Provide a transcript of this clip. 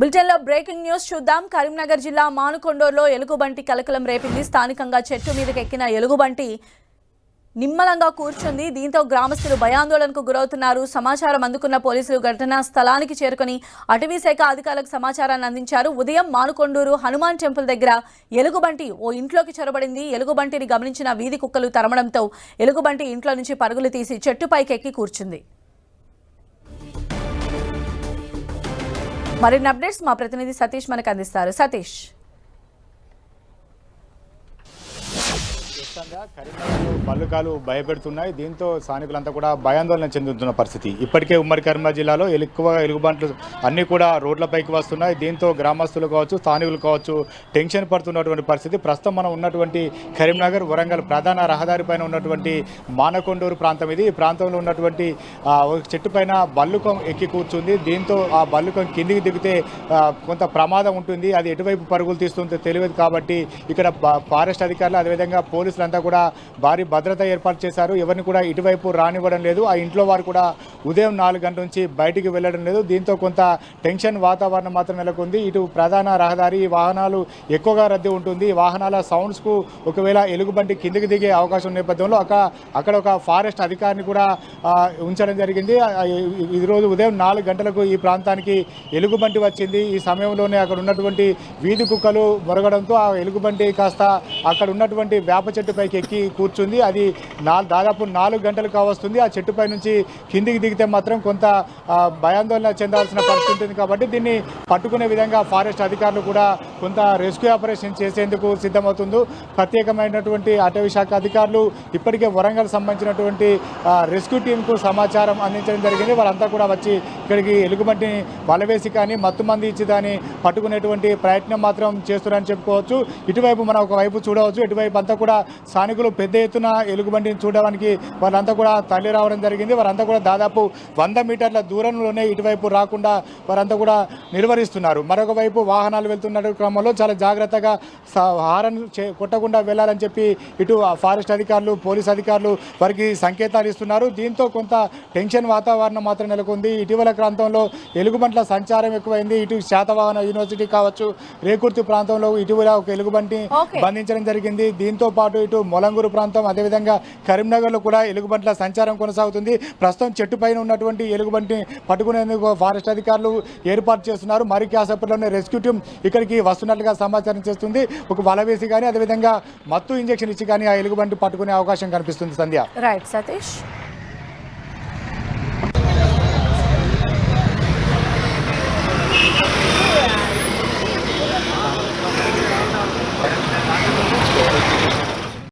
బులెటిన్లో breaking news చూద్దాం. కరీంనగర్ జిల్లా మానుకొండూరులో ఎలుగుబంటి కలకలం రేపింది. స్థానికంగా చెట్టు మీదకి ఎక్కిన ఎలుగుబంటి నిమ్మలంగా కూర్చుంది. దీంతో గ్రామస్తులు భయాందోళనకు గురవుతున్నారు. సమాచారం అందుకున్న పోలీసులు ఘటనా స్థలానికి చేరుకుని అటవీ శాఖ అధికారులకు సమాచారాన్ని అందించారు. ఉదయం మానుకొండూరు హనుమాన్ టెంపుల్ దగ్గర ఎలుగుబంటి ఓ ఇంట్లోకి చొరబడింది. ఎలుగుబంటిని గమనించిన వీధి కుక్కలు తరమడంతో ఎలుగుబంటి ఇంట్లో నుంచి పరుగులు తీసి చెట్టుపైకి ఎక్కి కూర్చుంది. మరిన్ని అప్డేట్స్ మా ప్రతినిధి సతీష్ మనకు అందిస్తారు. సతీష్. వ్యాప్తంగా కరీంనగర్ బల్లుకాలు భయపెడుతున్నాయి. దీంతో స్థానికులంతా కూడా భయాందోళన చెందుతున్న పరిస్థితి. ఇప్పటికే ఉమ్మడి కరీంనగర్ జిల్లాలో ఎక్కువ ఎలుగుబంట్లు అన్నీ కూడా రోడ్లపైకి వస్తున్నాయి. దీంతో గ్రామస్తులు కావచ్చు స్థానికులు కావచ్చు టెన్షన్ పడుతున్నటువంటి పరిస్థితి. ప్రస్తుతం మనం ఉన్నటువంటి కరీంనగర్ వరంగల్ ప్రధాన రహదారి పైన ఉన్నటువంటి మానకొండూరు ప్రాంతం ఇది. ఈ ప్రాంతంలో ఉన్నటువంటి ఒక చెట్టు పైన బల్లుకం ఎక్కి కూర్చుంది. దీంతో ఆ బల్లుకం కిందికి దిగితే కొంత ప్రమాదం ఉంటుంది. అది ఎటువైపు పరుగులు తీస్తుందో తెలియదు కాబట్టి ఇక్కడ ఫారెస్ట్ అధికారులు అదేవిధంగా పోలీసులు పోలీసులంతా కూడా భారీ భద్రత ఏర్పాటు చేశారు. ఎవరిని కూడా ఇటువైపు రానివ్వడం లేదు. ఆ ఇంట్లో వారు కూడా ఉదయం నాలుగు గంటల నుంచి బయటికి వెళ్ళడం లేదు. దీంతో కొంత టెన్షన్ వాతావరణం మాత్రం నెలకొంది. ఇటు ప్రధాన రహదారి ఈ వాహనాలు ఎక్కువగా రద్దీ ఉంటుంది. వాహనాల సౌండ్స్కు ఒకవేళ ఎలుగుబంటి కిందికి దిగే అవకాశం నేపథ్యంలో అక్కడ అక్కడ ఒక ఫారెస్ట్ అధికారిని కూడా ఉంచడం జరిగింది. ఈరోజు ఉదయం నాలుగు గంటలకు ఈ ప్రాంతానికి ఎలుగుబంటి వచ్చింది. ఈ సమయంలోనే అక్కడ ఉన్నటువంటి వీధి కుక్కలు మొరగడంతో ఆ ఎలుగుబంటి కాస్త అక్కడ ఉన్నటువంటి వేప చెట్టు పైకి ఎక్కి కూర్చుంది. అది నా దాదాపు నాలుగు గంటలు కావస్తుంది. ఆ చెట్టుపై నుంచి కిందికి దిగితే మాత్రం కొంత భయాందోళన చెందాల్సిన పరిస్థితి ఉంటుంది కాబట్టి దీన్ని పట్టుకునే విధంగా ఫారెస్ట్ అధికారులు కూడా కొంత రెస్క్యూ ఆపరేషన్ చేసేందుకు సిద్ధమవుతుందో ప్రత్యేకమైనటువంటి అటవీ శాఖ అధికారులు ఇప్పటికే వరంగల్ సంబంధించినటువంటి రెస్క్యూ టీంకు సమాచారం అందించడం జరిగింది. వాళ్ళంతా కూడా వచ్చి ఇక్కడికి ఎలుగుబంటిని వలవేసి కానీ మత్తు మంది ఇచ్చి దాన్ని పట్టుకునేటువంటి ప్రయత్నం మాత్రం చేస్తున్నారని చెప్పుకోవచ్చు. ఇటువైపు మనం ఒకవైపు చూడవచ్చు. ఇటువైపు అంతా కూడా స్థానికులు పెద్ద ఎత్తున ఎలుగుబంటిని చూడడానికి వాళ్ళంతా కూడా తల్లి రావడం జరిగింది. వారంతా కూడా దాదాపు వంద మీటర్ల దూరంలోనే ఇటువైపు రాకుండా వారంతా కూడా నిర్వహిస్తున్నారు. మరొక వైపు వాహనాలు వెళ్తున్న క్రమంలో చాలా జాగ్రత్తగా హారన్ చే- కొట్టకుండా వెళ్ళాలని చెప్పి ఇటు ఫారెస్ట్ అధికారులు పోలీస్ అధికారులు వారికి సంకేతాలు ఇస్తున్నారు. దీంతో కొంత టెన్షన్ వాతావరణం మాత్రం నెలకొంది. ఇటీవల ప్రాంతంలో ఎలుగుబంట్ల సంచారం ఎక్కువైంది. ఇటు శాతవాహన యూనివర్సిటీ కావచ్చు రేకుర్తి ప్రాంతంలో ఇటీవల ఒక ఎలుగుబంటి. బంధించడం జరిగింది. దీంతో పాటు ఇటు మొలంగూరు ప్రాంతం అదేవిధంగా కరీంనగర్లో కూడా ఎలుగుబంట్ల సంచారం కొనసాగుతుంది. ప్రస్తుతం చెట్టు పైన ఉన్నటువంటి ఎలుగుబంటిని పట్టుకునేందుకు ఫారెస్ట్ అధికారులు ఏర్పాటు చేస్తున్నారు. మరి కాసేపట్లోనే రెస్క్యూ టీం ఇక్కడికి వస్తున్నట్లుగా సమాచారం చేస్తుంది. ఒక వల వేసి కానీ అదేవిధంగా మత్తు ఇంజెక్షన్ ఇచ్చి కానీ ఆ ఎలుగుబంటి పట్టుకునే అవకాశం కనిపిస్తుంది. సంధ్య. రైట్ సతీష్